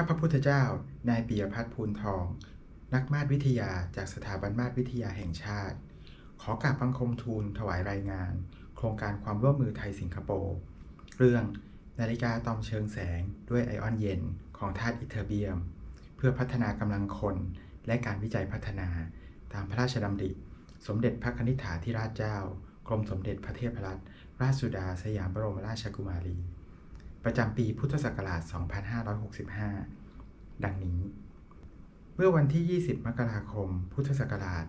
ข้าพระพุทธเจ้า นายปียพัฒน์ภูลทอง นักมาตรวิทยาจากสถาบันมาตรวิทยาแห่งชาติ ขอกราบบังคมทูลถวายรายงาน โครงการความร่วมมือไทยสิงคโปร์เรื่องนาฬิกาตอมเชิงแสงด้วยไอออนเย็นของธาตุอิเทอร์เบียม เพื่อพัฒนากำลังคนและการวิจัยพัฒนา ตามพระราชดำริ สมเด็จพระคณิษฐาธิราชเจ้า กรมสมเด็จพระเทพรัตนราชสุดาสยามบรมราชกุมารี ประจำปีพุทธศักราช 2565 ดังนี้ เมื่อวันที่ 20 มกราคม พุทธศักราช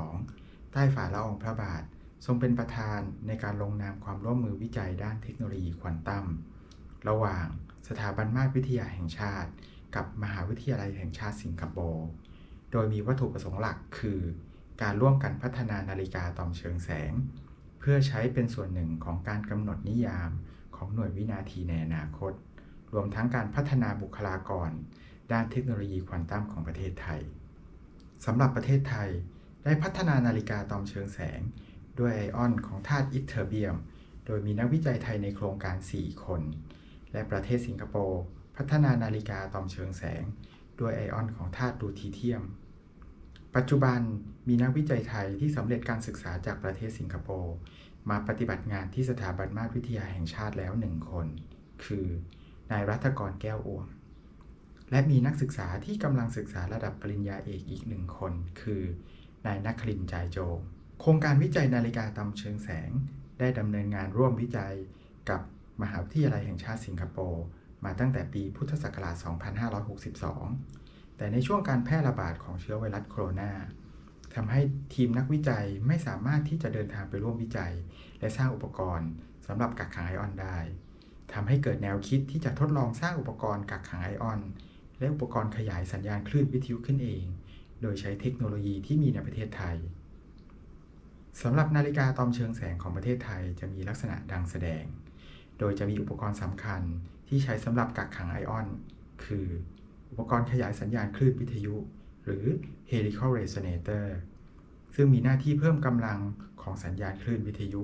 2562 ใต้ฝ่าละอองพระบาท ทรงเป็นประธานในการลงนามความร่วมมือวิจัยด้านเทคโนโลยีควอนตัม ระหว่างสถาบันมาตรวิทยาแห่งชาติ กับมหาวิทยาลัยแห่งชาติสิงคโปร์ โดยมีวัตถุประสงค์หลักคือ การร่วมกันพัฒนานาฬิกาตอมเชิงแสง เพื่อใช้เป็นส่วนหนึ่งของการกำหนดนิยาม ของหน่วยวินาทีในอนาคต รวมทั้งการพัฒนาบุคลากร ด้านเทคโนโลยีควอนตัมของประเทศไทยสำหรับประเทศไทย ได้พัฒนานาฬิกาตอมเชิงแสง ด้วยไอออนของธาตุอิเทอร์เบียม โดยมีนักวิจัยไทยในโครงการ 4 คน และประเทศสิงคโปร์พัฒนานาฬิกาตอมเชิงแสง ด้วยไอออนของธาตุดูทีเทียม ปัจจุบันมีนักวิจัยไทยที่สำเร็จการศึกษาจากประเทศสิงคโปร์มาปฏิบัติงานที่สถาบันมาตรวิทยาแห่งชาติแล้วหนึ่งคน คือนายรัฐกรแก้วอ่วม และมีนักศึกษาที่กำลังศึกษาระดับปริญญาเอกอีกหนึ่งคน คือนายนักคลินจายโจงโครงการวิจัยนาฬิกาตำเชิงแสง ได้ดำเนินงานร่วมวิจัยกับมหาวิทยาลัยแห่งชาติสิงคโปร์มาตั้งแต่ปีพุทธศักราช 2562 แต่ในช่วงการแพร่ระบาดของเชื้อไวรัสโคโรนาทำให้ทีมนักวิจัยไม่สามารถที่จะเดินทางไปร่วมวิจัย และสร้างอุปกรณ์สำหรับกักขังไอออนได้ทำให้เกิดแนวคิดที่จะทดลองสร้างอุปกรณ์กักขังไอออน และอุปกรณ์ขยายสัญญาณคลื่นวิทยุขึ้นเอง โดยใช้เทคโนโลยีที่มีในประเทศไทยสำหรับนาฬิกาตอมเชิงแสงของประเทศไทยจะมีลักษณะดังแสดง โดยจะมีอุปกรณ์สำคัญที่ใช้สำหรับกักขังไอออน คือ อุปกรณ์ขยายสัญญาณคลื่นวิทยุ หรือ helical resonator ซึ่งมีหน้าที่เพิ่มกำลังของสัญญาณคลื่นวิทยุ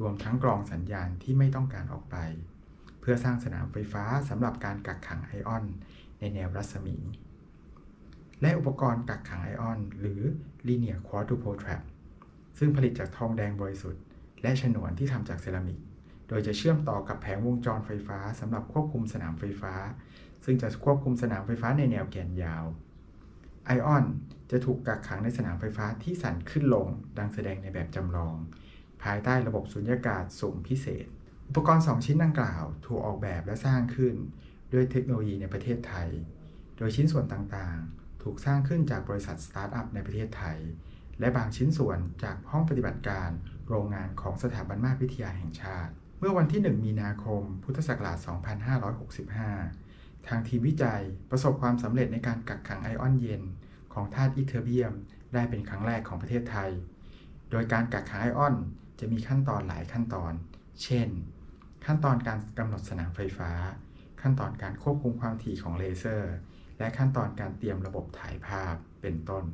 รวมทั้งกรองสัญญาณที่ไม่ต้องการออกไป เพื่อสร้างสนามไฟฟ้าสำหรับการกักขังไอออน ในแนวรัศมี และอุปกรณ์กักขังไอออน หรือ linear quadruple trap ซึ่งผลิตจากทองแดงบริสุทธิ์ และฉนวนที่ทำจากเซรามิก โดยจะเชื่อมต่อกับแผงวงจรไฟฟ้าสำหรับควบคุมสนามไฟฟ้า ซึ่งจะควบคุมสนามไฟฟ้าในแนวแกนยาว ไอออนจะถูกกักขังในสนามไฟฟ้าที่สั่นขึ้นลง ดังแสดงในแบบจำลอง ภายใต้ระบบสุญญากาศสูงพิเศษ อุปกรณ์ 2 ชิ้นดังกล่าวถูกออกแบบและสร้างขึ้น ด้วยเทคโนโลยีในประเทศไทย โดยชิ้นส่วนต่างๆ ถูกสร้างขึ้นจากบริษัทสตาร์ทอัพในประเทศไทย และบางชิ้นส่วนจากห้องปฏิบัติการ โรงงานของสถาบันมาตรวิทยาแห่งชาติ เมื่อวันที่ 1 มีนาคม พุทธศักราช 2565 ทางทีมวิจัยประสบความสำเร็จในการกักขังไอออนเย็น ของธาตุอิเทอร์เบียม ได้เป็นครั้งแรกของประเทศไทย โดยการกักขังไอออนจะมีขั้นตอนหลายขั้นตอน เช่น ขั้นตอนการกำหนดสนามไฟฟ้า ขั้นตอนการควบคุมความถี่ของเลเซอร์ และขั้นตอนการเตรียมระบบถ่ายภาพ เป็นต้น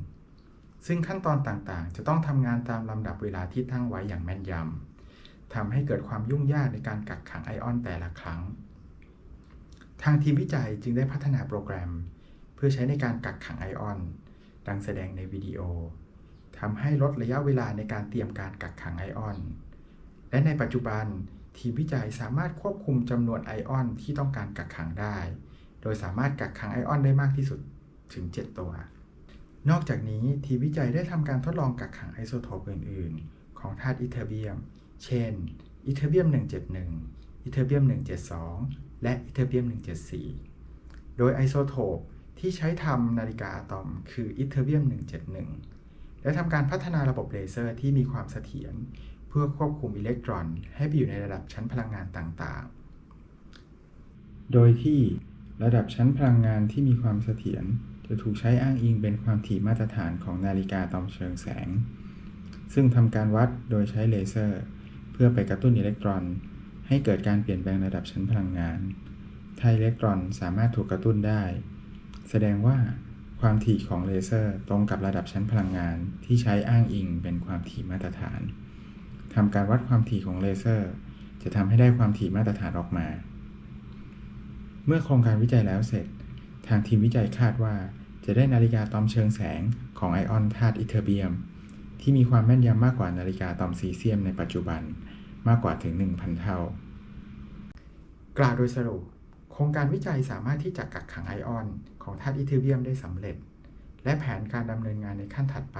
ซึ่งขั้นตอนต่างๆ จะต้องทำงานตามลำดับเวลาที่ตั้งไว้อย่างแม่นยำ ทำให้เกิดความยุ่งยากในการกักขังไอออนแต่ละครั้ง ทางทีมวิจัยจึงได้พัฒนาโปรแกรม เพื่อใช้ในการกักขังไอออน ดังแสดงในวิดีโอทำให้ลดระยะเวลาในการเตรียมการกักขังไอออน และในปัจจุบันทีมวิจัยสามารถควบคุมจำนวนไอออนที่ต้องการกักขังได้ โดยสามารถกักขังไอออนได้มากที่สุดถึง 7 ตัว นอกจากนี้ทีมวิจัยได้ทำการทดลองกักขังไอโซโทปอื่น ๆ ของธาตุอิเทเบียม เช่นอิเทอร์เบียม 171อิเทอร์เบียม 172 และอิเทอร์เบียม 174 โดยไอโซโทปที่ใช้ทำนาฬิกาอะตอมคืออิเทอร์เบียม 171 และทำการพัฒนาระบบเลเซอร์ที่มีความเสถียรเพื่อควบคุมอิเล็กตรอน ให้ไปอยู่ในระดับชั้นพลังงานต่างๆ โดยที่ระดับชั้นพลังงานที่มีความเสถียรจะถูกใช้อ้างอิงเป็นความถี่มาตรฐานของนาฬิกาตอมเชิงแสง ซึ่งทำการวัดโดยใช้เลเซอร์ พื่อไปกระตุ้นอิเล็กตรอน ให้เกิดการเปลี่ยนแปลงระดับชั้นพลังงาน ถ้าอิเล็กตรอนสามารถถูกกระตุ้นได้ แสดงว่าความถี่ของเลเซอร์ตรงกับระดับชั้นพลังงานที่ใช้อ้างอิงเป็นความถี่มาตรฐานทำการวัดความถี่ของเลเซอร์ จะทำให้ได้ความถี่มาตรฐานออกมา เมื่อโครงการวิจัยแล้วเสร็จ ทางทีมวิจัยคาดว่าจะได้นาฬิกาตอมเชิงแสงของไอออนธาตุอิเทอร์เบียม ที่มีความแม่นยำมากกว่านาฬิกาตอมซีเซียมในปัจจุบันมากกว่าถึง 1,000 เท่า กล่าวโดยสรุป โครงการวิจัยสามารถที่จะกักขังไอออน ของธาตุอิทอร์เบียมได้สำเร็จ และแผนการดำเนินงานในขั้นถัดไป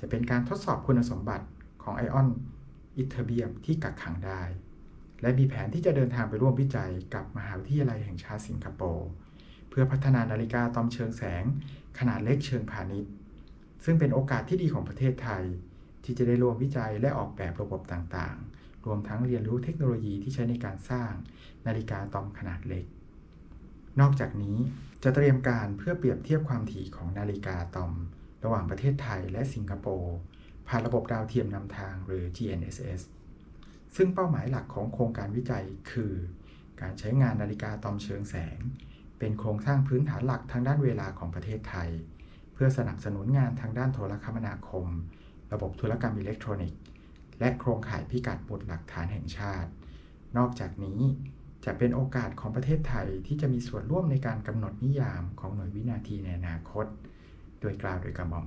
จะเป็นการทดสอบคุณสมบัติของไอออนอิทอร์เบียมที่กักขังได้ และมีแผนที่จะเดินทางไปร่วมวิจัยกับมหาวิทยาลัยแห่งชาติสิงคโปร์เพื่อพัฒนานาฬิกาตอมเชิงแสง ขนาดเล็กเชิงพาณิชย์ ซึ่งเป็นโอกาสที่ดีของประเทศไทย ที่จะได้ร่วมวิจัยและออกแบบระบบต่างๆ รวมทั้งเรียนรู้เทคโนโลยีที่ใช้ในการสร้าง นาฬิกาตอมขนาดเล็ก นอกจากนี้จะเตรียมการเพื่อเปรียบเทียบความถี่ของนาฬิกาตอม ระหว่างประเทศไทยและสิงคโปร์ผ่านระบบดาวเทียมนำทางหรือ GNSS ซึ่งเป้าหมายหลักของโครงการวิจัยคือ การใช้งานนาฬิกาตอมเชิงแสง เป็นโครงสร้างพื้นฐานหลักทางด้านเวลาของประเทศไทย เพื่อสนับสนุนงานทางด้านโทรคมนาคม ระบบธุรกรรมอิเล็กทรอนิกส์ และโครงข่ายพิกัดบุตรหลักฐานแห่งชาติ นอกจากนี้จะเป็นโอกาสของประเทศไทยที่จะมีส่วนร่วมในการกำหนดนิยามของหน่วยวินาทีในอนาคต โดยกล่าวโดยกระหม่อม